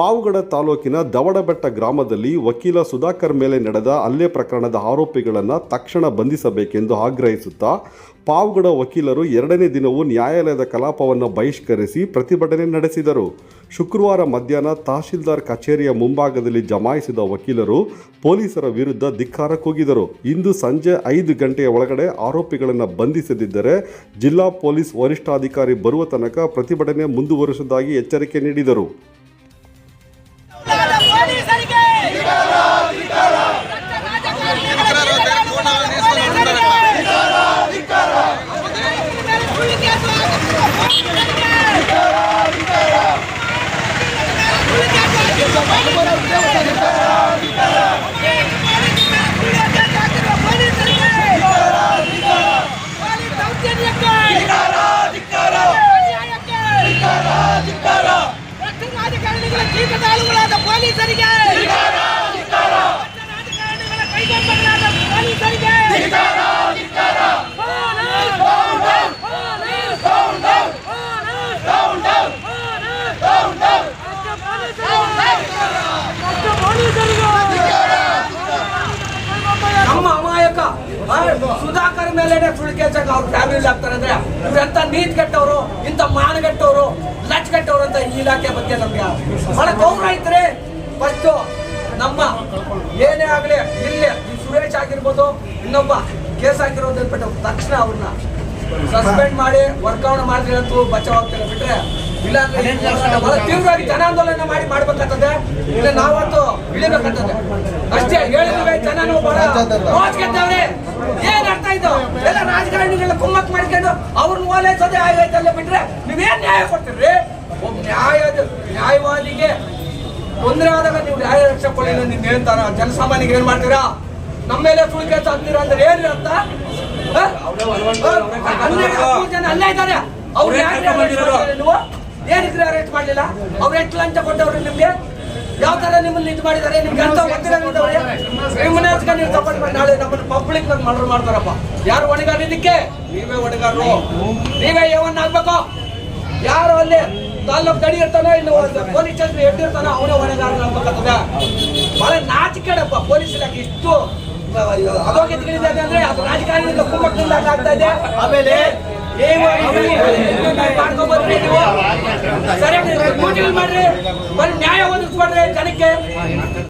ಪಾವಗಡ ತಾಲೂಕಿನ ದವಡಬೆಟ್ಟ ಗ್ರಾಮದಲ್ಲಿ ವಕೀಲ ಸುಧಾಕರ್ ಮೇಲೆ ನಡೆದ ಹಲ್ಲೆ ಪ್ರಕರಣದ ಆರೋಪಿಗಳನ್ನು ತಕ್ಷಣ ಬಂಧಿಸಬೇಕೆಂದು ಆಗ್ರಹಿಸುತ್ತಾ ಪಾವಗಡ ವಕೀಲರು ಎರಡನೇ ದಿನವೂ ನ್ಯಾಯಾಲಯದ ಕಲಾಪವನ್ನು ಬಹಿಷ್ಕರಿಸಿ ಪ್ರತಿಭಟನೆ ನಡೆಸಿದರು. ಶುಕ್ರವಾರ ಮಧ್ಯಾಹ್ನ ತಹಶೀಲ್ದಾರ್ ಕಚೇರಿಯ ಮುಂಭಾಗದಲ್ಲಿ ಜಮಾಯಿಸಿದ ವಕೀಲರು ಪೊಲೀಸರ ವಿರುದ್ಧ ಧಿಕ್ಕಾರ ಕೂಗಿದರು. ಇಂದು ಸಂಜೆ ಐದು ಗಂಟೆಯ ಒಳಗಡೆ ಆರೋಪಿಗಳನ್ನು ಬಂಧಿಸದಿದ್ದರೆ ಜಿಲ್ಲಾ ಪೊಲೀಸ್ ವರಿಷ್ಠಾಧಿಕಾರಿ ಬರುವ ತನಕ ಪ್ರತಿಭಟನೆ ಮುಂದುವರಿಸುವುದಾಗಿ ಎಚ್ಚರಿಕೆ ನೀಡಿದರು. ಜೀತದಾಳುಗಳಾದ ಪೊಲೀಸರಿಗೆ. ಕೈಗೊಂಬೆಗಳಾದ ಪೊಲೀಸರಿಗೆ. ನಮ್ಮ ಅಮಾಯಕ ಸುಧಾಕರ್ ಮೇಲೆ ಸುಳ್ಳು ಕೇಸಕ್ಕೆ ಅವ್ರ ಫ್ಯಾಮಿಲಿ ಆಗ್ತಾರೆ ಅಂದ್ರೆ ಇವ್ರೆಂತ ನೀತ್ ಕೆಟ್ಟವರು ಇಂಥ ಮಾನಗೆಟ್ಟವರು ಲಚ್ ಕೆಟ್ಟವರು ಅಂತ ಈ ಇಲಾಖೆ ಬಗ್ಗೆ ಬಹಳ ಗೌರವ ಇದ್ರೆ ಫಸ್ಟ್ ನಮ್ಮ ಏನೇ ಆಗಲಿ ಇಲ್ಲಿ ಈ ಸುರೇಶ್ ಆಗಿರ್ಬೋದು ಇನ್ನೊಬ್ಬ ಕೇಸ್ ಹಾಕಿರೋದು ಬಿಟ್ಟು ತಕ್ಷಣ ಅವ್ರನ್ನ ಸಸ್ಪೆಂಡ್ ಮಾಡಿ ವರ್ಗಾವಣೆ ಮಾಡಿದ್ರೆ ಅಂತೂ ಬಚಾವಾಗ್ತಾರೆ ಬಿಟ್ರೆ ಇಲ್ಲ ಅಂದ್ರೆ ಬಹಳ ತೀವ್ರವಾಗಿ ಜನಾಂದೋಲನ ಮಾಡಿ ಮಾಡ್ಬೇಕಾಗ್ತದೆ. ಇಲ್ಲ ನಾವಂತೂ ಇಳಿಬೇಕಾಗ್ತದೆ. ಅಷ್ಟೇ ಹೇಳಿದ್ವಿ ಜನನು ಬಹಳ ಏನ್ ಅರ್ಥ ಇದು? ಎಲ್ಲ ರಾಜಕಾರಣಿಗಳ ಕುಮ್ಮಕ್ ಮಾಡ್ಕೊಂಡು ಅವ್ರನ್ನ ಓಲೈಸೋದೇ ಆಗೈತಲ್ಲ ಬಿಟ್ರೆ ನೀವೇನ್ ನ್ಯಾಯ ಕೊಡ್ತೀರಿ? ಒಬ್ಬ ನ್ಯಾಯ ನ್ಯಾಯವಾದಿಗೆ ತೊಂದರೆ ಆದಾಗ ನೀವು ನ್ಯಾಯ ರಕ್ಷೆ ಕೊಡಿ ನೀವು ಹೇಳ್ತಾರ? ಜನಸಾಮಾನ್ಯರಿಗೆ ಏನ್ ಮಾಡ್ತೀರಾ? ನಮ್ಮ ಮೇಲೆ ಸುಳ್ಳು ಕೇಸ ಅಂತೀರಾ ಅಂದ್ರೆ ಏನ್ರಿ ಅಂತ? ಜನ ಅಲ್ಲೇ ಇದ್ದಾರೆ. ಅವ್ರು ನೀವು ಏನಿದ್ರೆ ಅರೆಸ್ಟ್ ಮಾಡಲಿಲ್ಲ? ಅವ್ರು ಎಷ್ಟು ಲಂಚ ಕೊಟ್ಟವ್ರು ನಿಮ್ಗೆ? ಯಾವ ತರ ನಿಮ್ಮನ್ನ ಇದು ಮಾಡಿದ್ದಾರೆ? ನಿಮ್ಗೆ ಅಂತ ಗೊತ್ತಿರಂಗಿದ್ದವ್ರೆ ನಿಮ್ಮನ್ನ ಹಚ್ಕೊಂಡು ನೀವು ಸಪೋರ್ಟ್ ಮಾಡಿ. ನಾಳೆ ನಮ್ಮನ್ನ ಪಬ್ಲಿಕ್ ಬಂದು ಮರ್ಡರ್ ಮಾಡ್ತಾರಪ್ಪ. ಯಾರು ಹೊಣೆಗಾರ ಇದಕ್ಕೆ? ನೀವೇ ಹೊಣೆಗಾರರು. ನೀವೇ ಯಾವನ್ನ ಆಗ್ಬೇಕು. ಯಾರು ಅಲ್ಲಿ ತಾಲೂಕ್ ದಡಿ ಇರ್ತಾನೋ ಇನ್ನು ಪೊಲೀಸ್ ಸ್ಟೇಷನ್ ಹೆಡ್ ಇರ್ತಾನೋ ಅವನೇ ಹೊಣೆಗಾರ ಆಗ್ಬೇಕಾಗ್ತದೆ ಬಹಳ ನಾಚಿಕೆಡಪ್ಪ ಪೊಲೀಸ್ ಇಲಾಖೆ ಇಷ್ಟು ಅಧೋಗತಿಗಳಿದೆ ಅಂದ್ರೆ ಅದು ರಾಜಕಾರಣದಿಂದ ಕುಮ್ಮಕ್ಕಿಂದ ಆಗ್ತಾ ಇದೆ. ಆಮೇಲೆ ನೀವು ಮಾಡ್ಕೊಂಡ್ಬಂದ್ರಿ ನೀವು. ಸರಿಯಾಗಿ ಮಾಡ್ರಿ ಬರೀ ನ್ಯಾಯ ಒದಗಿಸ್ಕೊಡ್ರಿ ಜನಕ್ಕೆ.